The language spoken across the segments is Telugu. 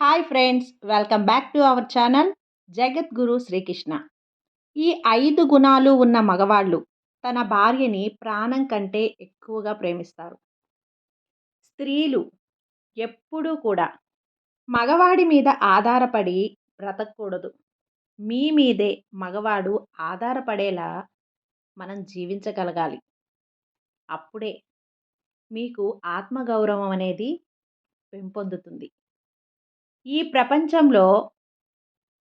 Hi friends welcome back to our channel Jagadguru Srikrishna ఈ ఐదు గుణాలు ఉన్న మగవాళ్ళు తన భార్యని ప్రాణం కంటే ఎక్కువగా ప్రేమిస్తారు. స్త్రీలు ఎప్పుడూ కూడా మగవాడి మీద ఆధారపడి బ్రతకూడదు. మీ మీదే మగవాడు ఆధారపడేలా మనం జీవించగలగాలి. అప్పుడే మీకు ఆత్మగౌరవం అనేది పెంపొందుతుంది. ఈ ప్రపంచంలో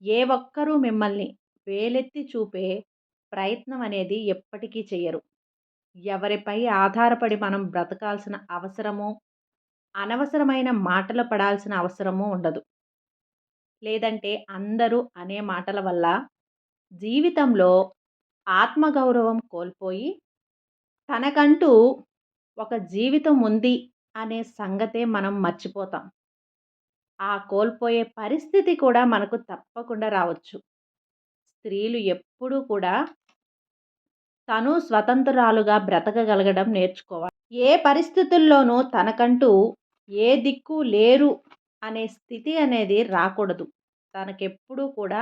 ఏ ఒక్కరూ మిమ్మల్ని వేలెత్తి చూపే ప్రయత్నం అనేది ఎప్పటికీ చేయరు ఎవరిపై ఆధారపడి మనం బ్రతకాల్సిన అవసరము అనవసరమైన మాటలు పడాల్సిన అవసరము ఉండదు. లేదంటే అందరూ అనే మాటల వల్ల జీవితంలో ఆత్మగౌరవం కోల్పోయి తనకంటూ ఒక జీవితం ఉంది అనే సంగతే మనం మర్చిపోతాం. ఆ కోల్పోయే పరిస్థితి కూడా మనకు తప్పకుండా రావచ్చు. స్త్రీలు ఎప్పుడూ కూడా తను స్వతంత్రాలుగా బ్రతకగలగడం నేర్చుకోవాలి. ఏ పరిస్థితుల్లోనూ తనకంటూ ఏ దిక్కు లేరు అనే స్థితి అనేది రాకూడదు. తనకెప్పుడూ కూడా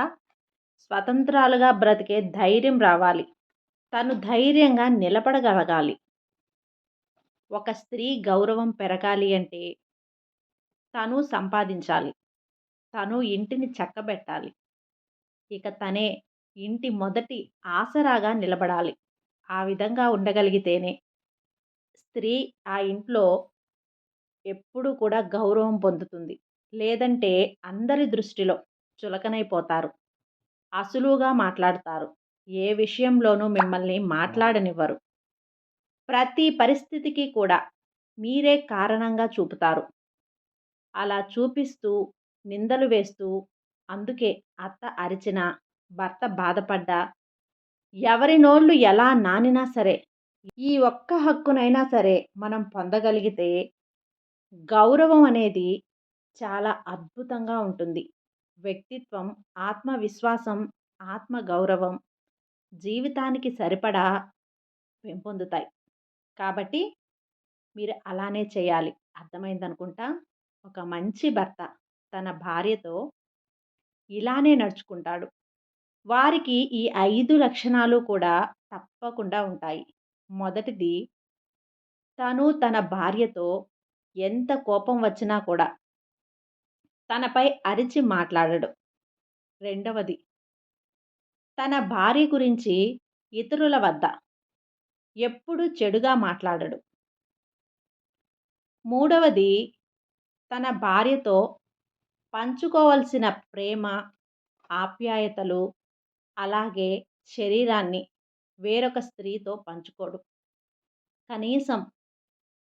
స్వతంత్రాలుగా బ్రతికే ధైర్యం రావాలి. తను ధైర్యంగా నిలబడగలగాలి. ఒక స్త్రీ గౌరవం పెరగాలి అంటే తను సంపాదించాలి. తను ఇంటిని చక్కబెట్టాలి. ఇక తనే ఇంటి మొదటి ఆసరాగా నిలబడాలి. ఆ విధంగా ఉండగలిగితేనే స్త్రీ ఆ ఇంట్లో ఎప్పుడూ కూడా గౌరవం పొందుతుంది. లేదంటే అందరి దృష్టిలో చులకనైపోతారు. అసులుగా మాట్లాడతారు. ఏ విషయంలోనూ మిమ్మల్ని మాట్లాడనివ్వరు. ప్రతి పరిస్థితికి కూడా మీరే కారణంగా చూపుతారు. అలా చూపిస్తూ నిందలు వేస్తూ అందుకే అత్త అరిచిన భర్త బాధపడ్డా ఎవరి నోళ్ళు ఎలా నానినా సరే ఈ ఒక్క హక్కునైనా సరే మనం పొందగలిగితే గౌరవం అనేది చాలా అద్భుతంగా ఉంటుంది. వ్యక్తిత్వం ఆత్మవిశ్వాసం ఆత్మ గౌరవం జీవితానికి సరిపడా పెంపొందుతాయి. కాబట్టి మీరు అలానే చేయాలి. అర్థమైందనుకుంటా? ఒక మంచి భర్త తన భార్యతో ఇలానే నడుచుకుంటాడు. వారికి ఈ ఐదు లక్షణాలు కూడా తప్పకుండా ఉంటాయి. మొదటిది తను తన భార్యతో ఎంత కోపం వచ్చినా కూడా తనపై అరిచి మాట్లాడడు. రెండవది తన భార్య గురించి ఇతరుల వద్ద ఎప్పుడు చెడుగా మాట్లాడడు. మూడవది తన భార్యతో పంచుకోవలసిన ప్రేమ ఆప్యాయతలు అలాగే శరీరాన్ని వేరొక స్త్రీతో పంచుకోడు. కనీసం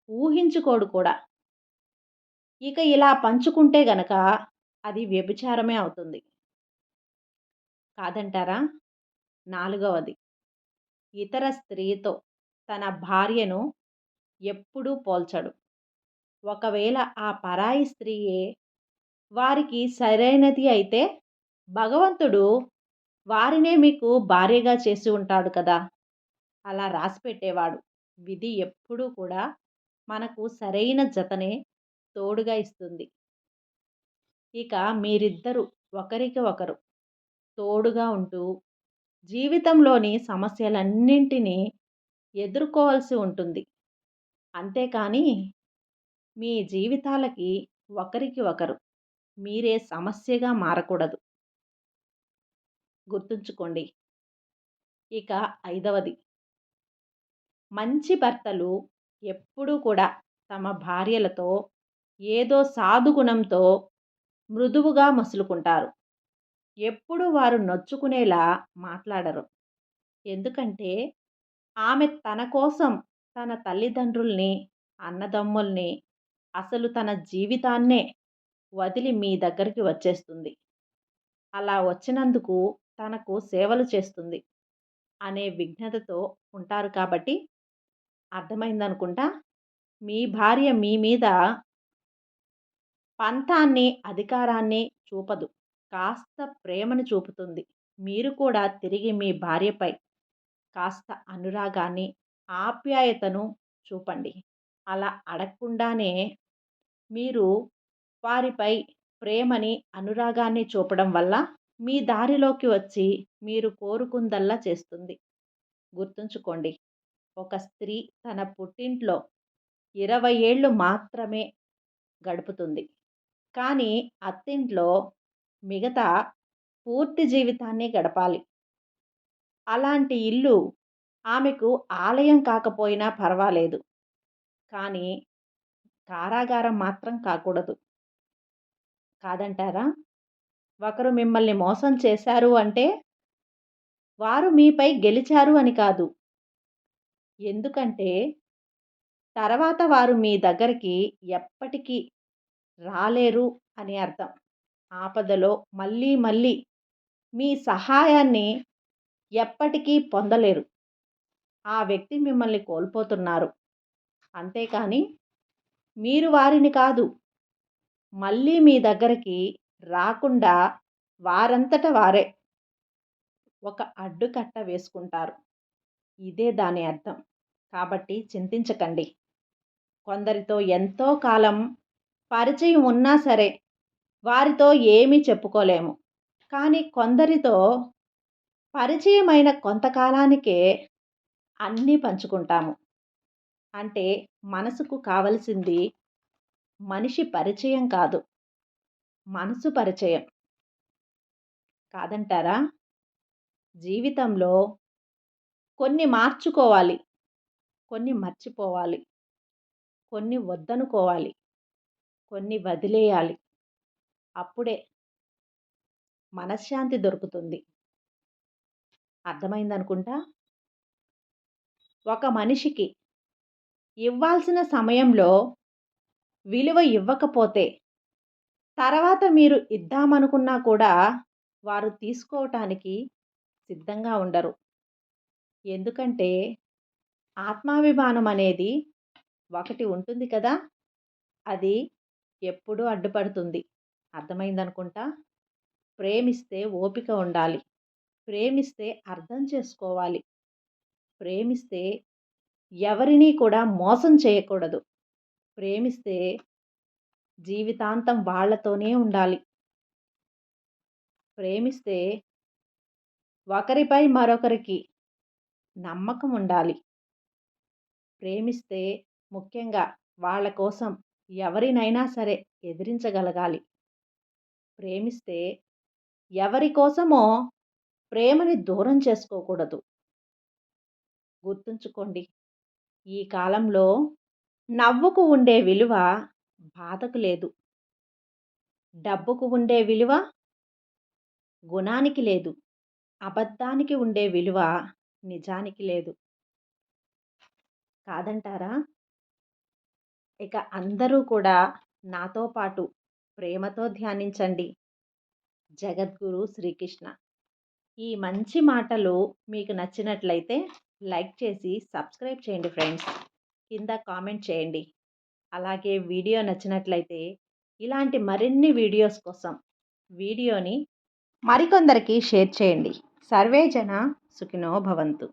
ఊహించుకోడు కూడా. ఇక ఇలా పంచుకుంటే గనక అది వ్యభిచారమే అవుతుంది. కాదంటారా? నాలుగవది. ఇతర స్త్రీతో తన భార్యను ఎప్పుడూ పోల్చడు. ఒకవేళ ఆ పరాయి స్త్రీయే వారికి సరైనది అయితే భగవంతుడు వారినే మీకు భార్యగా చేసి ఉంటాడు కదా. అలా రాసి పెట్టేవాడు. విధి ఎప్పుడూ కూడా మనకు సరైన జతనే తోడుగా ఇస్తుంది. ఇక మీరిద్దరూ ఒకరికి ఒకరు తోడుగా ఉంటూ జీవితంలోని సమస్యలన్నింటినీ ఎదుర్కోవాల్సి ఉంటుంది. అంతేకాని మీ జీవితాలకి ఒకరికి ఒకరు మీరే సమస్యగా మారకూడదు. గుర్తుంచుకోండి. ఇక ఐదవది. మంచి భర్తలు ఎప్పుడూ కూడా తమ భార్యలతో ఏదో సాధుగుణంతో మృదువుగా మసులుకుంటారు. ఎప్పుడు వారు నొచ్చుకునేలా మాట్లాడరు. ఎందుకంటే ఆమె తన కోసం తన తల్లిదండ్రుల్ని అన్నదమ్ముల్ని అసలు తన జీవితాన్నే వదిలి మీ దగ్గరికి వచ్చేస్తుంది. అలా వచ్చినందుకు తనకు సేవలు చేస్తుంది అనే విఘ్నతతో ఉంటారు కాబట్టి అర్థమైందనుకుంటా. మీ భార్య మీ మీద పంతాన్ని అధికారాన్ని చూపదు. కాస్త ప్రేమను చూపుతుంది. మీరు కూడా తిరిగి మీ భార్యపై కాస్త అనురాగాన్ని ఆప్యాయతను చూపండి. అలా అడగకుండానే మీరు వారిపై ప్రేమని అనురాగాన్ని చూపడం వల్ల మీ దారిలోకి వచ్చి మీరు కోరుకుందల్లా చేస్తుంది. గుర్తుంచుకోండి ఒక స్త్రీ తన పుట్టింట్లో ఇరవై ఏళ్ళు మాత్రమే గడుపుతుంది. కానీ అత్తింట్లో మిగతా పూర్తి జీవితాన్ని గడపాలి. అలాంటి ఇల్లు ఆమెకు ఆలయం కాకపోయినా పర్వాలేదు. కానీ కారాగారం మాత్రం కాకూడదు. కాదంటారా? ఒకరు మిమ్మల్ని మోసం చేశారు అంటే వారు మీపై గెలిచారు అని కాదు. ఎందుకంటే తర్వాత వారు మీ దగ్గరికి ఎప్పటికీ రాలేరు అని అర్థం. ఆపదలో మళ్ళీ మళ్ళీ మీ సహాయాన్ని ఎప్పటికీ పొందలేరు. ఆ వ్యక్తి మిమ్మల్ని కోల్పోతున్నారు. అంతేకాని మీరు వారిని కాదు. మళ్ళీ మీ దగ్గరికి రాకుండా వారంతట వారే. ఒక అడ్డుకట్ట వేసుకుంటారు. ఇదే దాని అర్థం. కాబట్టి చింతించకండి. కొందరితో ఎంతో కాలం పరిచయం ఉన్నా సరే వారితో ఏమీ చెప్పుకోలేము. కానీ కొందరితో పరిచయమైన కొంతకాలానికే అన్నీ పంచుకుంటాము. అంటే మనసుకు కావలసింది మనిషి పరిచయం కాదు. మనసు పరిచయం. కాదంటారా? జీవితంలో కొన్ని మార్చుకోవాలి. కొన్ని మర్చిపోవాలి. కొన్ని వద్దనుకోవాలి. కొన్ని వదిలేయాలి. అప్పుడే మనశ్శాంతి దొరుకుతుంది. అర్థమైందనుకుంటా? ఒక మనిషికి ఇవ్వాల్సిన సమయంలో విలువ ఇవ్వకపోతే తర్వాత మీరు ఇద్దామనుకున్నా కూడా వారు తీసుకోవటానికి సిద్ధంగా ఉండరు. ఎందుకంటే ఆత్మాభిమానం అనేది ఒకటి ఉంటుంది కదా అది ఎప్పుడూ అడ్డుపడుతుంది. అర్థమైందనుకుంటా? ప్రేమిస్తే ఓపిక ఉండాలి. ప్రేమిస్తే అర్థం చేసుకోవాలి. ప్రేమిస్తే ఎవరినీ కూడా మోసం చేయకూడదు. ప్రేమిస్తే జీవితాంతం వాళ్ళతోనే ఉండాలి. ప్రేమిస్తే ఒకరిపై మరొకరికి నమ్మకం ఉండాలి. ప్రేమిస్తే ముఖ్యంగా వాళ్ళ కోసం ఎవరినైనా సరే ఎదిరించగలగాలి. ప్రేమిస్తే ఎవరి కోసమో ప్రేమని దూరం చేసుకోకూడదు. గుర్తుంచుకోండి ఈ కాలంలో నవ్వుకు ఉండే విలువ బాధకు లేదు. డబ్బుకు ఉండే విలువ గుణానికి లేదు. అబద్ధానికి ఉండే విలువ నిజానికి లేదు. కాదంటారా? ఇక అందరూ కూడా నాతో పాటు ప్రేమతో ధ్యానించండి. జగద్గురు శ్రీకృష్ణ. ఈ మంచి మాటలు మీకు నచ్చినట్లయితే లైక్ చేసి సబ్స్క్రైబ్ చేయండి ఫ్రెండ్స్. కింద కామెంట్ చేయండి. అలాగే వీడియో నచ్చినట్లయితే ఇలాంటి మరిన్ని వీడియోస్ కోసం వీడియోని మరికొందరికి షేర్ చేయండి. సర్వే జన సుఖినో భవంతు.